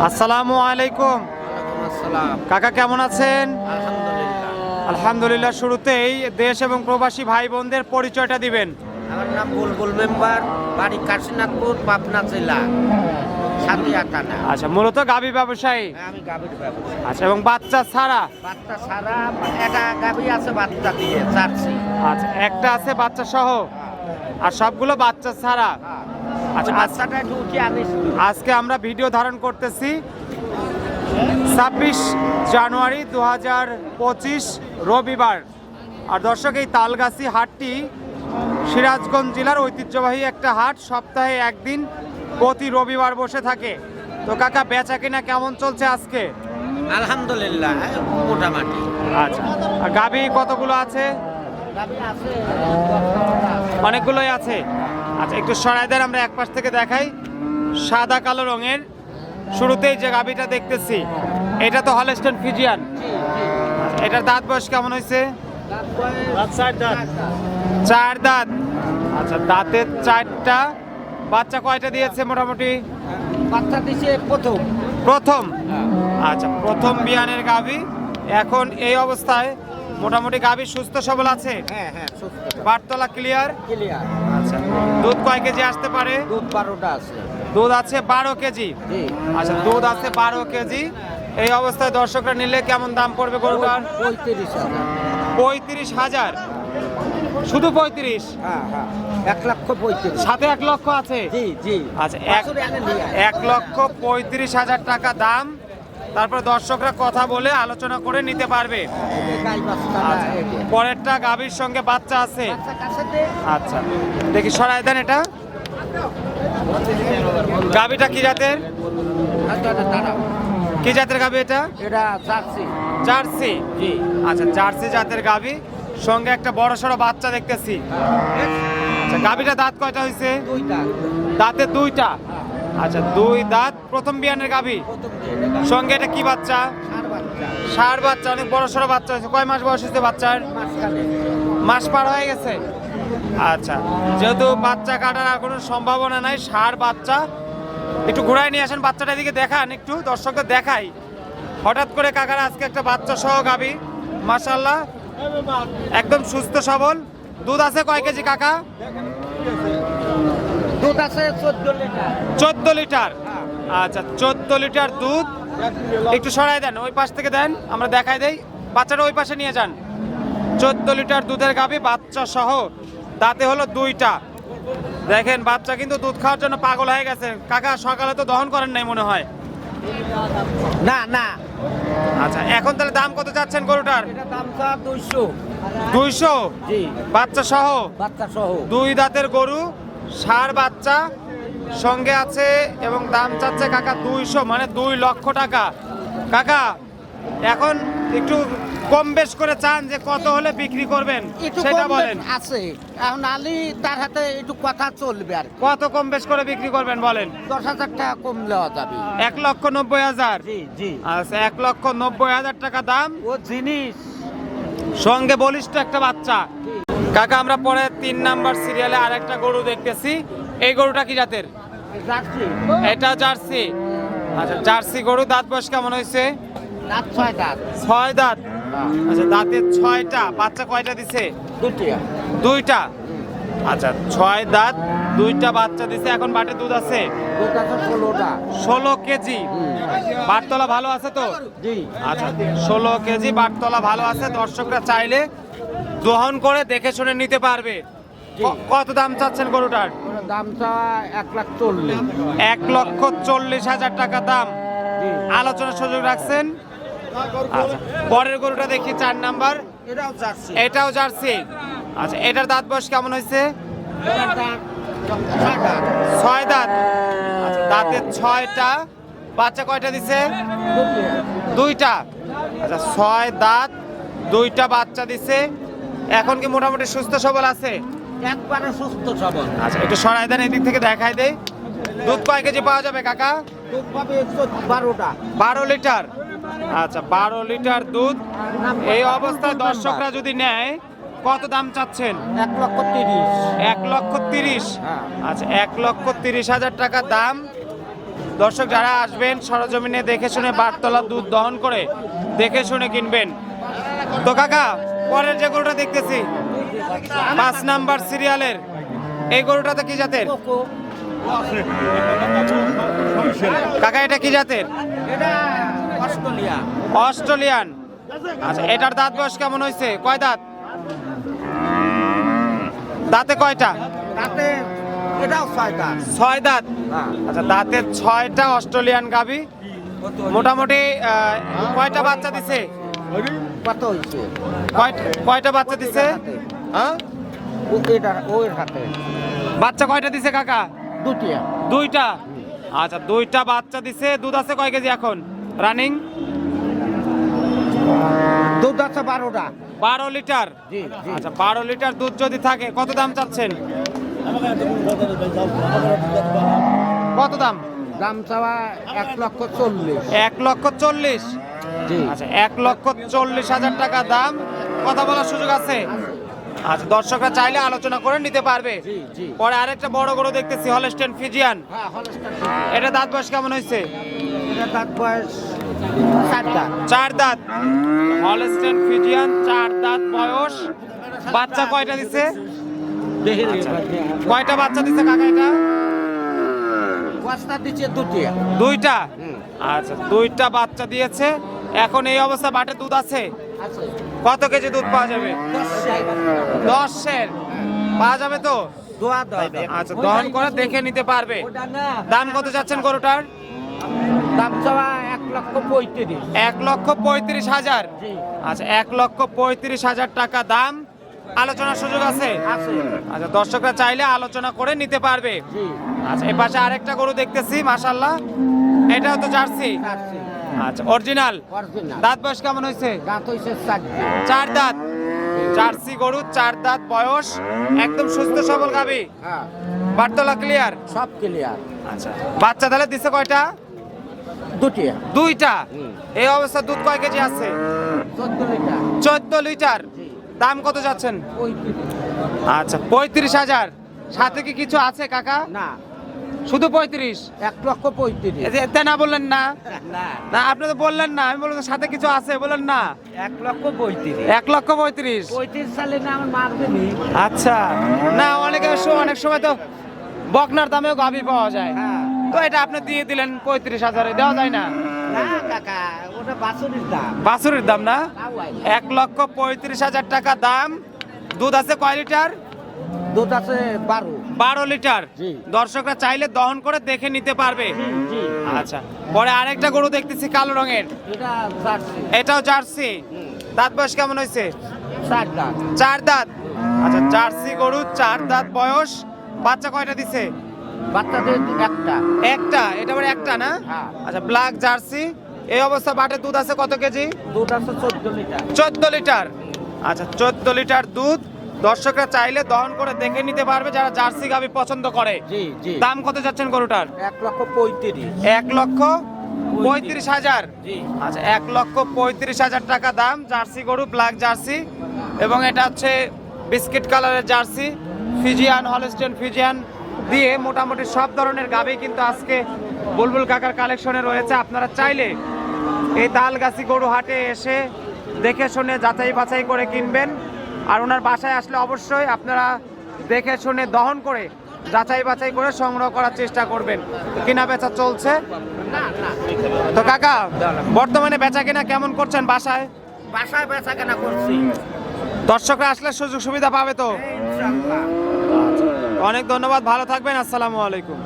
আসসালামু আলাইকুম। আসসালাম। কাকা কেমন আছেন? আলহামদুলিল্লাহ। শুরুতেই দেশ এবং প্রবাসী ভাই বোনদের পরিচয়টা দিবেন। আমার নাম বুলবুল মেম্বার বাড়ি কাশীনাথপুর পাবনা জেলা আচ্ছা মূলত গাবি ব্যবসায়ী? হ্যাঁ, আমি গাভীর ব্যবসা আচ্ছা এবং বাচ্চা ছাড়া? বাচ্চা সারা একটা গাভী আছে বাচ্চা দিয়ে জার্সি আচ্ছা একটা আছে বাচ্চা সহ? আর সবগুলো বাচ্চা ছাড়া? আজ- বাচ্চাটা একটু উঠে আনিস আজকে আমরা ভিডিও ধারণ করতেছি ছাব্বিশ জানুয়ারি দু হাজার পঁচিশ রবিবার। আর দর্শক এই তালগাছি হাটটি সিরাজগঞ্জ জেলার ঐতিহ্যবাহী একটা হাট। সপ্তাহে একদিন প্রতি রবিবার বসে থাকে। তো কাকা বেচা কিনা কেমন চলছে আজকে? আলহামদুলিল্লাহ মোটামুটি। আচ্ছা আর গাভী কতগুলো আছে। অনেকগুলোই আছে? আচ্ছা একটু সরাই দেন আমরা এক পাশ থেকে দেখাই। সাদা কালো রঙের। শুরুতেই যে গাভীটা দেখতেছি এটা তো হলস্টন ফিজিয়ান এটার দাঁত বয়স কেমন হয়েছে? চার দাঁত। আচ্ছা দাঁতের চারটা। বাচ্চা কয়টা দিয়েছে মোটামুটি? বাচ্চা দিছে প্রথম। প্রথম? আচ্ছা প্রথম বিয়ানের গাভী। এখন এই অবস্থায় মোটামুটি গাভী সুস্থ সবল আছে? হ্যাঁ হ্যাঁ সুস্থ বারতলা ক্লিয়ার ক্লিয়ার আচ্ছা। দুধ কয় কেজি আসতে পারে? দুধ বারোটা আছে। দুধ আছে বারো কেজি? আচ্ছা দুধ আছে বারো কেজি। এই অবস্থায় দর্শকরা নিলে কেমন দাম পড়বে গরুটার? পঁয়ত্রিশ হাজার। পঁয়ত্রিশ হাজার? শুধু পঁয়ত্রিশ? হ্যাঁ হ্যাঁ। এক লক্ষ পঁয়ত্রিশ। সাথে এক লক্ষ আছে? জি জি। আচ্ছা। এক লক্ষ পঁয়ত্রিশ হাজার টাকা দাম। তারপরে দর্শকরা কথা বলে আলোচনা করে নিতে পারবে। পরেরটা গাভীর সঙ্গে বাচ্চা আছে। আচ্ছা দেখি সরাই দেন এটা। গাভীটা কি জাতের? কি জাতের গাভী এটা? এটা জার্সি। জার্সি জি আচ্ছা জার্সি জাতের গাভী। সঙ্গে একটা বড় সড়ো বাচ্চা দেখতেছি। আচ্ছা গাভীটা দাঁত কয়টা হয়েছে দাঁতে দুইটা। আচ্ছা দুই দাঁত, প্রথম বিয়ানের গাভী। সঙ্গে এটা কি বাচ্চা? ষাট বাচ্চা, অনেক বড় সড়ো বাচ্চা হয়েছে। কয় মাস বয়স হয়েছে বাচ্চার? মাস পার হয়ে গেছে। আচ্ছা যেহেতু বাচ্চা কাটার আর কোনো সম্ভাবনা নাই ষাট বাচ্চা, একটু ঘুরায় নিয়ে আসেন, বাচ্চাটা এদিকে দেখান একটু, দর্শকদের দেখাই। হঠাৎ করে কাকার আজকে একটা বাচ্চা সহ গাবি মাশাল্লাহ একদম সুস্থ সবল। দুধ আছে কয় কেজি, কাকা? দুধ আছে চোদ্দ লিটার। চোদ্দ লিটার? আচ্ছা চোদ্দ লিটার দুধ। একটু সরাই দেন ওই পাশ থেকে দেন আমরা দেখাই দেই। বাচ্চাটা ওই পাশে নিয়ে যান। চোদ্দ লিটার দুধের গাভি বাচ্চা সহ। দাঁতে হলো দুইটা। দেখেন বাচ্চা কিন্তু দুধ খাওয়ার জন্য পাগল হয়ে গেছে। কাকা সকালে তো দহন করেন নাই মনে হয়? না না। আচ্ছা এখন তাহলে দাম কত যাচ্ছেন গরুটার? এটা দাম চা দুইশো। দুইশো? বাচ্চা সহ? বাচ্চা সহ। দুই দাঁতের গরু ষাঁড় বাচ্চা সঙ্গে আছে এবং দাম চাচ্ছে কাকা দুইশো মানে দুই লক্ষ টাকা। কাকা এখন একটু কম বেশ করে চান যে কত হলে বিক্রি করবেন সেটা বলেন। আছে। এখন আলি তার হাতে একটু কথা চলবে আর কত কম বেশ করে বিক্রি করবেন বলেন। দশ হাজার টাকা কম দেওয়া যাবে। এক লক্ষ নব্বই হাজার? জি জি। আচ্ছা এক লক্ষ নব্বই হাজার টাকা দাম? ও জিনিস। সঙ্গে বলিষ্ঠ একটা বাচ্চা। কাকা আমরা পরে তিন নাম্বার সিরিয়ালে আরেকটা গরু দেখতেছি। এই গরুটা কি জাতের? এটা জার্সি। আচ্ছা জার্সি গরু দাঁত বয়স কেমন হয়েছে? ছয় দাঁত। আচ্ছা দাঁতের ছয়টা বাচ্চা কয়টা দিছে? দুইটা। আচ্ছা ছয় দাঁত দুইটা বাচ্চা দিছে। এখন বাটে দুধ আছে? ষোলো কেজি। বাটতলা ভালো আছে তো? আচ্ছা ষোলো কেজি বাটতলা ভালো আছে। দর্শকরা চাইলে দহন করে দেখে শুনে নিতে পারবে। কত দাম চাচ্ছেন গরুটার? ওটার দাম এক লাখ চল্লিশ। এক লক্ষ চল্লিশ হাজার টাকা দাম। আলোচনার সুযোগ রাখছেন? আচ্ছা পরের গরুটা দেখি চার নাম্বার। এটাও যাচ্ছি জার্সি। আচ্ছা এটার দাঁত বয়স কেমন হয়েছে? ছয় দাঁত। ছয় দাঁত। আচ্ছা দাঁতের ছয়টা বাচ্চা কয়টা দিছে? দুইটা। আচ্ছা ছয় দাঁত দুইটা বাচ্চা দিছে। এখন কি মোটামুটি সুস্থ সবল আছে? একবারে সুস্থ সবল। আচ্ছা একটু সরাই দেন এদিক থেকে দেখাই দেই। দুধ কয় কেজি পাওয়া যাবে কাকা? দুধ পাবে একশো বারোটা। বারো লিটার। আচ্ছা বারো লিটার দুধ। এই অবস্থায় দর্শকরা যদি নেয় কত দাম চাচ্ছেন? এক লক্ষ তিরিশ। এক লক্ষ তিরিশ। হ্যাঁ। আচ্ছা এক লক্ষ তিরিশ হাজার টাকা দাম। দর্শক যারা আসবেন সরজমিনে দেখে শুনে বারতলা দুধ দহন করে দেখে শুনে কিনবেন। তো কাকা পরের যে গরুটা দেখতেছি পাঁচ নাম্বার সিরিয়ালের এই গরুটাতে কি জাতের? কাকা এটা কি জাতের? অস্ট্রেলিয়ান। আচ্ছা এটার দাঁত বয়স কেমন হয়েছে? কয় দাঁত? দাঁতে কয়টা? ছয় দাঁত। আচ্ছা দাঁতের ছয়টা অস্ট্রেলিয়ান গাবি মোটামুটি কয়টা বাচ্চা দিছে? কত হয়েছে কয়টা বাচ্চা দিছে? হ্যাঁ? এটা ওর হাতে। বাচ্চা কয়টা দিছে কাকা? দুটিয়া দুইটা? আচ্ছা দুইটা বাচ্চা দিছে। দুধ আছে কয় কেজি এখন? রানিং? দুধ আছে বারোটা। বারো লিটার? আচ্ছা বারো লিটার দুধ যদি থাকে কত দাম চাচ্ছেন? কত দাম? দাম চাওয়া এক লক্ষ চল্লিশ। এক লক্ষ চল্লিশ। আচ্ছা এক লক্ষ চল্লিশ হাজার টাকা দাম। কথা বলার সুযোগ আছে? আচ্ছা দর্শকরা চাইলে আলোচনা করে নিতে পারবে। পরে আরেকটা বড় গরু দেখতেছি হলস্টেন ফিজিয়ান হ্যাঁ এটা দাঁত বয়স কেমন হয়েছে? এটা দাঁত বয়স চার দাঁত। হলস্টেন ফিজিয়ান চার দাঁত বয়স। বাচ্চা কয়টা দিছে? কয়টা বাচ্চা দিছে কাকা এটা? দিচ্ছে দুইটা। আচ্ছা দুইটা বাচ্চা দিয়েছে। এখন এই অবস্থা বাটে দুধ আছে। কত কেজি দুধ পাওয়া যাবে? দশ দশের পাওয়া যাবে তো? আচ্ছা দহন করে দেখে নিতে পারবে। দাম কত যাচ্ছেন গরুটার? দাম চাওয়া এক লক্ষ পঁয়ত্রিশ। এক লক্ষ পঁয়ত্রিশ হাজার। আচ্ছা এক লক্ষ পঁয়ত্রিশ হাজার টাকা দাম। আলোচনার সুযোগ আছে? আচ্ছা দর্শকরা চাইলে আলোচনা করে নিতে পারবে। আচ্ছা এ পাশে আরেকটা গরু দেখতেছি মাশাল্লাহ এটাও তো জার্সি। আচ্ছা অরিজিনাল? দাঁত বয়স কেমন হয়েছে? দাঁত চারটে চার দাঁত। জার্সি গরু চার দাঁত বয়স। একদম সুস্থ সবল গাবি? হ্যাঁ। বার্তলা ক্লিয়ার সব ক্লিয়ার আচ্ছা। বাচ্চা তাহলে দিছে কয়টা? দুটিয়া দুইটা? এই অবস্থা দুধ কয় কেজি আছে? চোদ্দ লিটার। দাম কত যাচ্ছেন? আচ্ছা পঁয়ত্রিশ হাজার। সাথে কি কিছু আছে কাকা? না। শুধু পঁয়ত্রিশ? এক লক্ষ পঁয়ত্রিশ। এতে না বললেন না? না। আপনি তো বললেন না আমি বললাম সাথে কিছু আছে বললেন না। এক লক্ষ পঁয়ত্রিশ। এক লক্ষ পঁয়ত্রিশ? পঁয়ত্রিশ সালে না আমার মারবে নি আচ্ছা। না অনেক অনেক সময় তো বকনার দামেও গাভি পাওয়া যায়। হ্যাঁ। তো এটা আপনি দিয়ে দিলেন পঁয়ত্রিশ হাজারে দেওয়া যায় না? বাছুরের দাম। না। এক লক্ষ পঁয়ত্রিশ হাজার টাকা দাম। দুধ আছে কয় লিটার? দুধ আছে বারো। বারো লিটার। দর্শকরা চাইলে দহন করে দেখে নিতে পারবে। আচ্ছা পরে আরেকটা গরু দেখতেছি কালো রঙের। এটাও জার্সি। দাঁত বয়স কেমন হয়েছে? চার দাঁত। আচ্ছা জার্সি গরু চার দাঁত বয়স। বাচ্চা কয়টা দিছে? বাচ্চাদের একটা। একটা? এটা মানে একটা না? হ্যাঁ। আচ্ছা ব্ল্যাক জার্সি। এই অবস্থা বাটে দুধ আছে কত কেজি? দুধ আছে চোদ্দ লিটার। চোদ্দ লিটার। আচ্ছা চোদ্দ লিটার দুধ। দর্শকরা চাইলে দহন করে দেখে নিতে পারবে যারা জার্সি গাভি পছন্দ করে। জি জি। দাম কত যাচ্ছেন গরুটার? এক লক্ষ পঁয়ত্রিশ। এক লক্ষ পঁয়ত্রিশ হাজার। আচ্ছা এক লক্ষ পঁয়ত্রিশ হাজার টাকা দাম জার্সি গরু ব্ল্যাক জার্সি। এবং এটা হচ্ছে বিস্কিট কালারের জার্সি ফিজিয়ান হলস্টেন ফিজিয়ান দিয়ে মোটামুটি সব ধরনের গাভি কিন্তু আজকে বুলবুল কাকার কালেকশনে রয়েছে। আপনারা চাইলে এই তালগাছি গরু হাটে এসে দেখে শুনে যাচাই বাছাই করে কিনবেন। আর ওনার বাসায় আসলে অবশ্যই আপনারা দেখে শুনে দহন করে যাচাই বাছাই করে সংগ্রহ করার চেষ্টা করবেন। কিনা বেচা চলছে? তো কাকা বর্তমানে বেচা কেনা কেমন করছেন বাসায়? বাসায় বেচা কেনা করছি। দর্শকরা আসলে সুযোগ সুবিধা পাবে তো? অনেক ধন্যবাদ ভালো থাকবেন আসসালামু আলাইকুম।